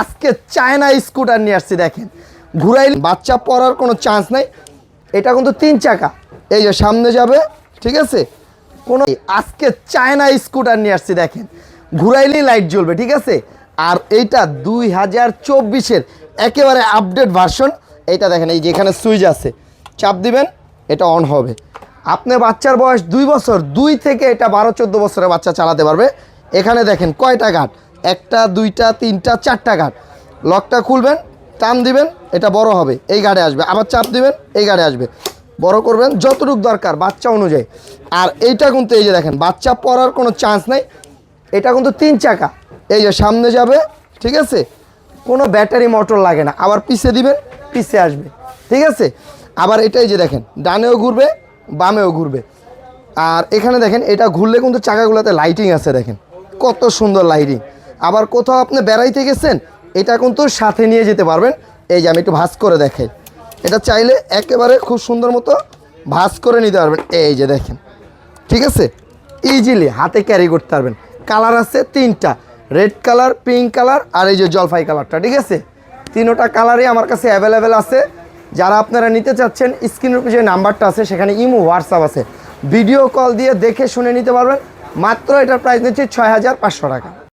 আজকে China scooter নিয়ে আসছি, দেখেন। ঘুরাইলে বাচ্চা পড়ার কোনো চান্স নাই। এটা কিন্তু তিন চাকা। এই যে সামনে যাবে, ঠিক আছে? কোনো আজকে চায়না স্কুটার নিয়ে আসছি, দেখেন। ঘুরাইলেই লাইট জ্বলবে, ঠিক আছে? আর এইটা দুই হাজার চব্বিশের একেবারে আপডেট ভার্সন এইটা দেখেন, এই যেখানে সুইচ আছে। চাপ দিবেন, এটা অন হবে। আপনার বাচ্চার বয়স দুই বছর, দুই থেকে এটা বারো, চোদ্দ বছরের বাচ্চা চালাতে পারবে। এখানে দেখেন, কয়টা গাট? একটা, দুইটা, তিনটা, চারটা গাট লকটা খুলবেন, টান দিবেন, এটা বড় হবে, এই গাড়ে আসবে। আবার চাপ দিবেন, এই গাড়ে আসবে। বড় করবেন যতটুকু দরকার বাচ্চা অনুযায়ী। আর এইটা কিন্তু এই যে দেখেন, বাচ্চা পড়ার কোনো চান্স নাই। এটা কিন্তু তিন চাকা। এই যে সামনে যাবে, ঠিক আছে? কোনো ব্যাটারি মোটর লাগে না। আবার পিছে দিবেন, পিছে আসবে। ঠিক আছে? আবার এটাই যে দেখেন, ডানেও ঘুরবে, বামেও ঘুরবে। আর এখানে দেখেন, এটা ঘুরলে কিন্তু চাকাগুলোতে লাইটিং আছে দেখেন। কত সুন্দর লাইটিং আবার কোথাও আপনি বেড়াইতে গেছেন, এটা কিন্তু সাথে নিয়ে যেতে পারবেন। এই যে আমি একটু ভাস করে দেখাই। এটা চাইলে একেবারে খুব সুন্দর মতো ভাস করে নিতে পারবেন। এই যে দেখেন, ঠিক আছে? ইজিলি হাতে ক্যারি করতে পারবেন। কালার আছে তিনটা রেড কালার পিঙ্ক কালার আর এই যে জলফাই কালারটা ঠিক আছে? তিনোটা কালারই আমার কাছে অ্যাভেলেবেল আছে। যারা আপনারা নিতে চাচ্ছেন স্ক্রিনের উপরে যে নাম্বারটা আছে, সেখানে ইমো হোয়াটসঅ্যাপ আছে। ভিডিও কল দিয়ে দেখে শুনে নিতে পারবেন। মাত্র এটার প্রাইস নিচ্ছে ছয় হাজার পাঁচশো টাকা।